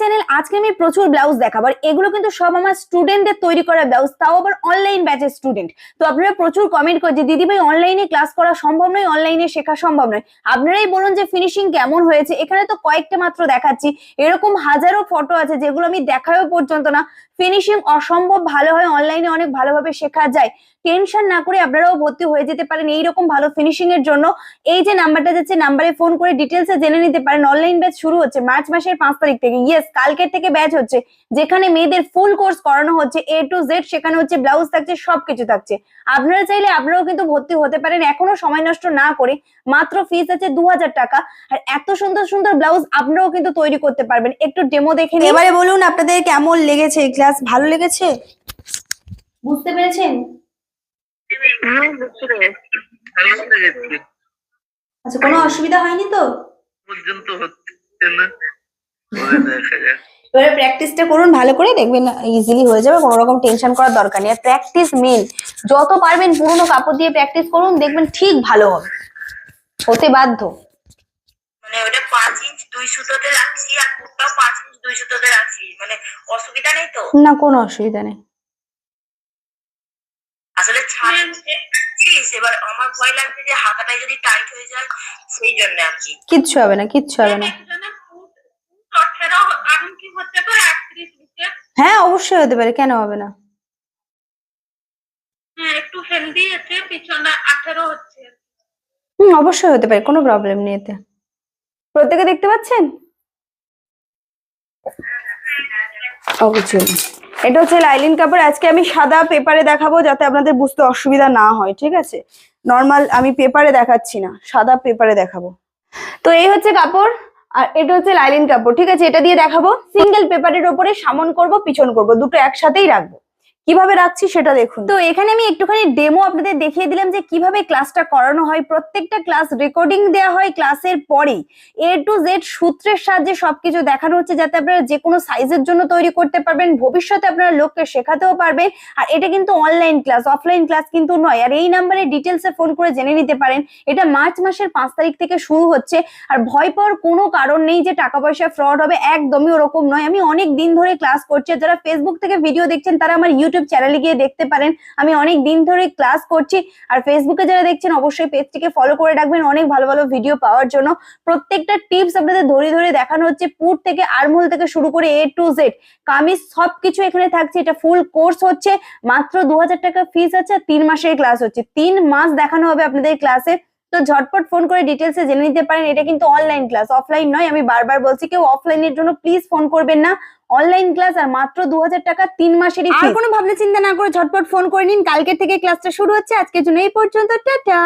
Channel আজকে আমি প্রচুর ব্লাউজ দেখাবো এগুলো কিন্তু সব আমার তৈরি করা ব্লাউজ তাও স্টুডেন্ট তো আপনারা প্রচুর কমেন্ট করছে অনলাইনে ক্লাস করা সম্ভব নয় অনলাইনে শেখা সম্ভব নয়। আপনারাই বলুন যে ফিনিশিং কেমন হয়েছে? এখানে তো কয়েকটা মাত্র দেখাচ্ছি। এরকম হাজারো ফটো আছে যেগুলো আমি দেখাও পর্যন্ত না। ফিনিশিং অসম্ভব ভালো হয় অনলাইনে অনেক ভালোভাবে শেখা যায়। টেনশন না করে আপনারাও ভর্তি হয়ে যেতে পারেন। এইরকম ভালো ফিনিশিং এর জন্য এই যে নাম্বারটা যাচ্ছে নাম্বারে ফোন করে ডিটেলসে জেনে নিতে পারেন। অনলাইন ব্যাচ শুরু হচ্ছে মার্চ মাসের পাঁচ তারিখ থেকে। ইয়েস কালকের থেকে ব্যাচ হচ্ছে। যেখানে মেয়েদের ফুল কোর্স করানো হচ্ছে এ টু জেড সেখানে হচ্ছে ব্লাউজ থাকছে সবকিছু থাকছে। আপনারা চাইলে আপনারাও কিন্তু ভর্তি হতে পারেন। এখনও সময় নষ্ট না করে মাত্র ফিস আছে দু হাজার টাকা। আর এত সুন্দর সুন্দর ব্লাউজ আপনারাও কিন্তু তৈরি করতে পারবেন। একটু ডেমো দেখে নিন। এবারে বলুন আপনাদের কেমন লেগেছে ক্লাস ভালো লেগেছে? বুঝতে পেরেছেন হুম বুঝতে পেরেছি ভালো লেগেছে আচ্ছা কোনো অসুবিধা হয়নি তো? পর্যন্ত হচ্ছে না এবারে প্র্যাকটিসটা করুন ভালো করে দেখবেন ইজিলি হয়ে যাবে কোনো রকম টেনশন করার দরকার নেই। আর প্র্যাকটিস মেন যত পারবেন পুরোনো কাপড় দিয়ে প্র্যাকটিস করুন দেখবেন ঠিক ভালো হবে। হতে বাধ্য। মানে ওটা পাঁচ ইঞ্চ দুই সুতোতে রাখছি আর কুর্তাও পাঁচ ইঞ্চ দুই সুতোতে রাখছি। মানে অসুবিধা নেই তো? না কোনো অসুবিধা নেই। আসলে এবার আমার ভয় লাগছে যে হাতাটাই যদি টাইট হয়ে যায় সেই জন্য আর কি। কিচ্ছু হবে না কিচ্ছু হবে না। হ্যাঁ অবশ্যই হতে পারে কেন হবে না? হ্যাঁ একটু হেলদি আছে পিছনে আঠেরো হচ্ছে। হুম অবশ্যই হতে পারে কোনো প্রবলেম নেই এতে। প্রত্যেকে দেখতে পাচ্ছেন? অবশ্যই। এটা হচ্ছে লাইলিন কাপড় আজকে আমি সাদা পেপারে দেখাবো যাতে আপনাদের বুঝতে অসুবিধা না হয়, ঠিক আছে? নর্মাল আমি পেপারে দেখাচ্ছি না, সাদা পেপারে দেখাবো। তো এই হচ্ছে কাপড় আর এটা হচ্ছে লাইলিন কাপড় ঠিক আছে? এটা দিয়ে দেখাবো। সিঙ্গেল পেপারের ওপরে সামন করব, পিছন করব, দুটো একসাথেই রাখব। কীভাবে রাখছি সেটা দেখুন। তো এখানে আমি একটুখানি ডেমো আপনাদের দেখিয়ে দিলাম যে কীভাবে ক্লাসটা করানো হয়। প্রত্যেকটা ক্লাস রেকর্ডিং দেওয়া হয় ক্লাসের পরেই। এ টু জেড সূত্রের সাহায্যে সবকিছু দেখানো হচ্ছে যাতে আপনারা যে কোনো সাইজের জন্য তৈরি করতে পারবেন, ভবিষ্যতে আপনারা লোককে শেখাতেও পারবেন। আর এটা কিন্তু অনলাইন ক্লাস অফলাইন ক্লাস কিন্তু নয়। আর এই নাম্বারে ডিটেলসে ফোন করে জেনে নিতে পারেন। এটা মার্চ মাসের পাঁচ তারিখ থেকে শুরু হচ্ছে। আর ভয় পাওয়ার কোনো কারণ নেই যে টাকা পয়সা ফ্রড হবে। একদমই ওরকম নয়। আমি অনেক দিন ধরে ক্লাস করছি। যারা ফেসবুক থেকে ভিডিও দেখছেন, তারা আমার ইউটিউব চ্যানেলে গিয়ে দেখতে পারেন। আমি অনেক দিন ধরে ক্লাস করছি আর ফেসবুকে যারা দেখছেন, অবশ্যই পেজটিকে ফলো করে রাখবেন। অনেক ভালো ভালো ভিডিও পাওয়ার জন্য। প্রত্যেকটা টিপস আপনাদের ধরে ধরে দেখানো হচ্ছে। পুর থেকে আরমোল থেকে শুরু করে এ টু জেড কামিজ সবকিছু এখানে থাকছে। এটা ফুল কোর্স হচ্ছে। মাত্র দু হাজার টাকা ফিস আছে তিন মাসের ক্লাস হচ্ছে। তিন মাস দেখানো হবে আপনাদের ক্লাসে তো ঝটপট ফোন করে ডিটেলসে জেনে নিতে পারেন। এটা কিন্তু অনলাইন ক্লাস অফলাইন নয়। আমি বারবার বলছি কেউ অফলাইনের জন্য প্লিজ ফোন করবেন না। অনলাইন ক্লাস আর মাত্র দু হাজার টাকা তিন মাসেরই আর কোনো ভাবনা চিন্তা না করে ঝটপট ফোন করে নিন। কালকে থেকে ক্লাসটা শুরু হচ্ছে। আজকের জন্য এই পর্যন্ত। টাটা!